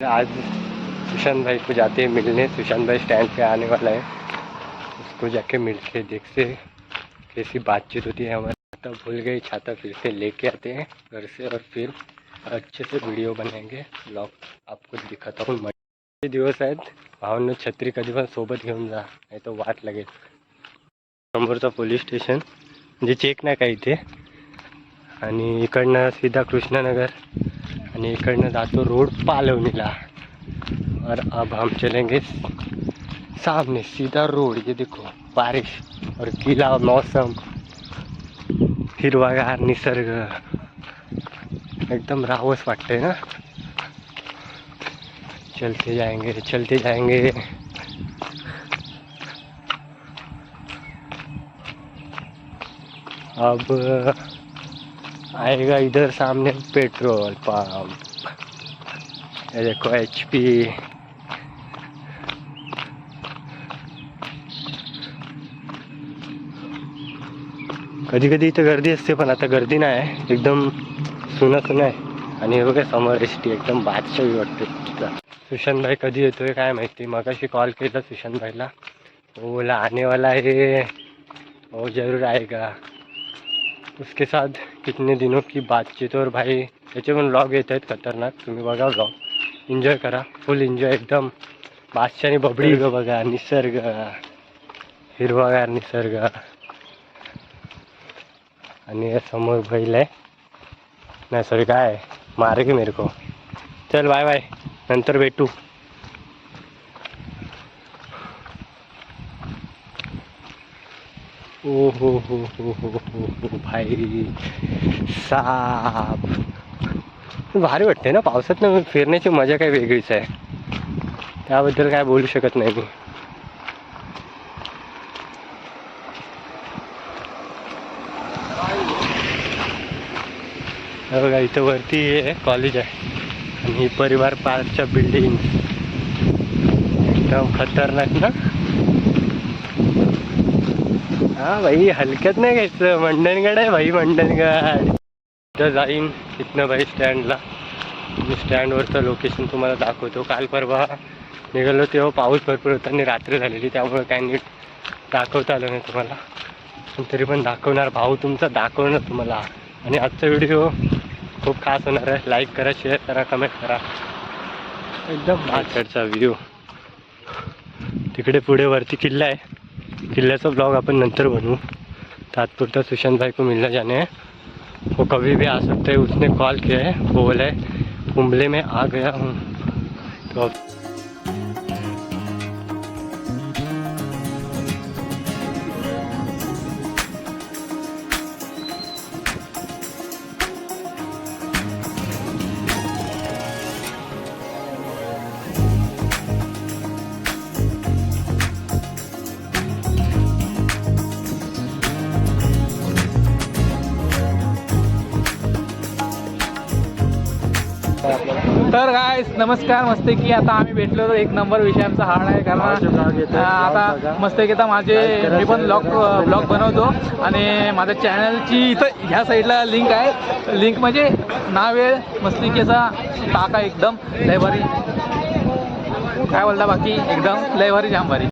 आज सुशांत भाई को जाते हैं मिलने। सुशांत भाई स्टैंड पे आने वाला है। उसको जाके मिल के देखते कैसी बातचीत होती है हमारे। छाता भूल गए, छाता फिर से लेके आते हैं घर से और फिर अच्छे से वीडियो बनाएँगे ब्लॉग आपको दिखाता हूँ ते दिवस आहेत भावांनो छत्री कधी पण सोबत घेऊन जा, नाही तर वाट लागेल समोरचं पोलीस स्टेशन म्हणजे चेक नाही का इथे. आणि इकडनं सीधा कृष्णानगर आणि इकडनं जातो रोड पालवणीला. और अब हम चलेंगे सामने सीधा रोड ये देखो बारिश और गीला मौसम। हिरवागार निसर्ग। एकदम रावस वाटते ना? चलते जाएंगे चलते जाएंगे। अब आएगा इधर सामने पेट्रोल पंप। ये देखो एच पी कधी कधी इथं गर्दी असते पण आता गर्दी नाही एकदम सुना सुना आहे आणि हे बघा समोर एस टी एकदम बादशाही वाटते. तिथं. कधी येतोय काय माहिती. मगाशी कॉल केला सुशांतभाईला ओला आणेवाला आहे. ओ जरूर आहे का? उसके साथ कितने दिनों की बातचीत और भाई त्याचे पण ब्लॉग येत आहेत खतरनाक तुम्ही बघा ब्लॉग एन्जॉय करा फुल एन्जॉय एकदम। बादशाने बबडी ग बघा निसर्ग। हिरवागार निसर्ग। आणि समोर बैल आहे। नाही सॉरी काय आहे? मारे की मेरे को। चल बाय बाय नंतर भेटू। ओ हो हो हो हो हो हो भाई साप. भारी वाटते ना पावसात ना फिरण्याची मजा काही वेगळीच आहे. त्याबद्दल काय बोलू शकत नाही मी. बघा इथं वरती हे कॉलेज आहे. आणि परिवार पार्कच्या बिल्डिंग एकदम खतरनाक ना. हा भाई हलक्यात नाही घ्यायचं. मंडणगड आहे भाई मंडणगड. इथं जाईन. इथनं भाई स्टँडला. मी स्टँडवरचं लोकेशन तुम्हाला दाखवतो. काल परवा निघालो तेव्हा पाऊस भरपूर होता आणि रात्र झालेली. त्यामुळे काय नीट दाखवता आलं नाही तुम्हाला. पण तरी पण दाखवणार. भाऊ तुमचा दाखवणार तुम्हाला. आणि आजचा व्हिडिओ खूप खास होणार आहे. लाईक करा शेअर करा कमेंट करा. एकदम माकडचा व्ह्यू तिकडे पुढे वरती किल्ला आहे. किल्ल्याचा ब्लॉग आपण नंतर बनवू तात्पुरता सुशांत भाई को मिलना जाने हैं। वो कभी भी आ सकते हैं, उसने कॉल किया है, वो बोला है, कुंबले में आ गया हूँ। तो अब तर काय नमस्कार मस्त की आता आम्ही भेटलो एक नंबर विषयांचा हाड आहे कारण आता. मस्त की आता माझे मी पण ब्लॉग. ब्लॉग बनवतो. आणि माझ्या चॅनलची इथं ह्या साईडला लिंक आहे. लिंक म्हणजे नाव आहे मस्तिकेचा टाका एकदम. लयभारी काय बोलता बाकी? एकदम लयभारी जाम भारी.